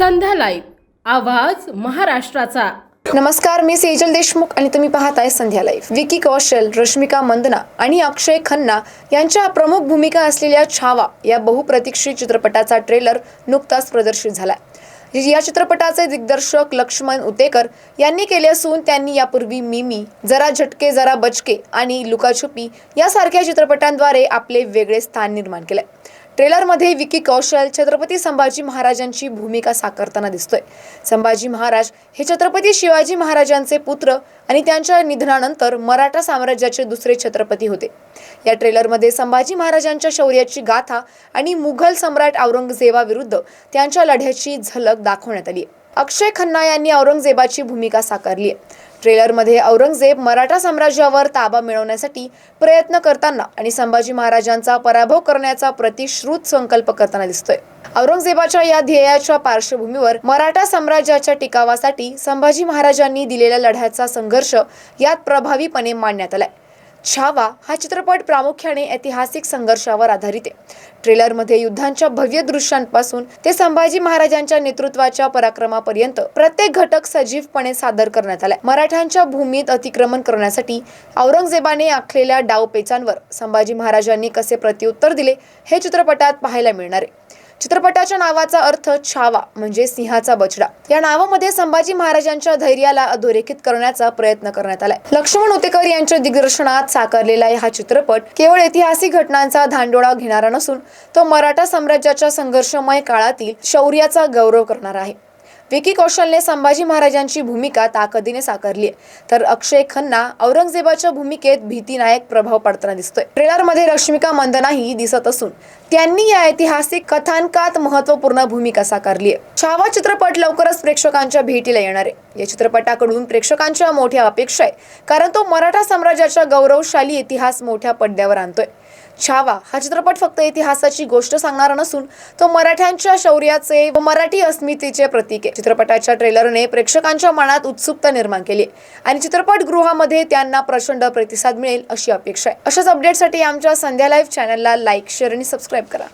Live. आवाज महाराष्ट्राचा. नमस्कार मी सेजल देशमुख आणि तुम्ही पाहताय संध्या लाईव्ह. विकी कौशल रश्मिका मंदना आणि अक्षय खन्ना यांच्या प्रमुख भूमिका असलेल्या छावा या बहुप्रतीक्षित चित्रपटाचा ट्रेलर नुकताच प्रदर्शित झाला या चित्रपटाचे दिग्दर्शक लक्ष्मण उतेकर यांनी केले असून त्यांनी यापूर्वी मिमी जरा झटके जरा बचके आणि लुकाछुपी यासारख्या चित्रपटांद्वारे आपले वेगळे स्थान निर्माण केले ट्रेलरमध्ये विकी कौशल छत्रपती संभाजी महाराजांची भूमिका साकारताना दिसतोय संभाजी महाराज हे छत्रपती शिवाजी महाराजांचे पुत्र आणि त्यांच्या निधनानंतर मराठा साम्राज्याचे दुसरे छत्रपती होते या ट्रेलरमध्ये संभाजी महाराजांच्या शौर्याची गाथा आणि मुघल सम्राट औरंगजेबाविरुद्ध त्यांच्या लढ्याची झलक दाखवण्यात आली आहे. अक्षय खन्ना यांनी औरंगजेबाची भूमिका साकारली आहे. ट्रेलरमध्ये औरंगजेब मराठा साम्राज्यावर ताबा मिळवण्यासाठी प्रयत्न करताना आणि संभाजी महाराजांचा पराभव करण्याचा प्रतिश्रुत संकल्प करताना दिसतोय. औरंगजेबाच्या या ध्येयाच्या पार्श्वभूमीवर मराठा साम्राज्याच्या टिकावासाठी संभाजी महाराजांनी दिलेल्या लढ्याचा संघर्ष यात प्रभावीपणे मांडण्यात आलाय. छावा हा चित्रपट प्रामुख्याने ऐतिहासिक संघर्षावर आधारित आहे. ट्रेलरमध्ये युद्धांच्या भव्य दृश्यांपासून ते संभाजी महाराजांच्या नेतृत्वाच्या पराक्रमापर्यंत प्रत्येक घटक सजीवपणे सादर करण्यात आलाय. मराठ्यांच्या भूमीत अतिक्रमण करण्यासाठी औरंगजेबाने आखलेल्या डावपेचांवर संभाजी महाराजांनी कसे प्रत्युत्तर दिले हे चित्रपटात पाहायला मिळणार आहे. चित्रपटाच्या नावाचा अर्थ छावा म्हणजे सिंहाचा बछडा. या नावामध्ये संभाजी महाराजांच्या धैर्याला अधोरेखित करण्याचा प्रयत्न करण्यात आलाय. लक्ष्मण उतेकर यांच्या दिग्दर्शनात साकारलेला हा चित्रपट केवळ ऐतिहासिक घटनांचा धांडोळा घेणारा नसून तो मराठा साम्राज्याच्या संघर्षमय काळातील शौर्याचा गौरव करणारा आहे. विकी कौशलने संभाजी महाराजांची भूमिका ताकदीने साकारली आहे. तर अक्षय खन्ना औरंगजेबाच्या भूमिकेत भीतीनायक प्रभाव पडताना दिसतोय. ट्रेलरमध्ये रश्मिका मंदनाही दिसत असून त्यांनी या ऐतिहासिक कथानकात महत्त्वपूर्ण भूमिका साकारली आहे. छावा चित्रपट लवकरच प्रेक्षकांच्या भेटीला येणार आहे. या चित्रपटाकडून प्रेक्षकांच्या मोठ्या अपेक्षा आहे कारण तो मराठा साम्राज्याचा गौरवशाली इतिहास मोठ्या पडद्यावर आणतोय. छावा. हा चित्रपट फक्त इतिहासाची गोष्ट सांगणारा नसून तो मराठ्यांच्या शौर्याचे व मराठी अस्मितेचे प्रतीक आहे. चित्रपटाच्या ट्रेलरने प्रेक्षकांच्या मनात उत्सुकता निर्माण केली आहे. आणि चित्रपटगृहामध्ये त्यांना प्रचंड प्रतिसाद मिळेल अशी अपेक्षा आहे. अशाच अपडेटसाठी आमच्या संध्या लाईव्ह चॅनलला लाईक शेअर आणि सबस्क्राईब करा.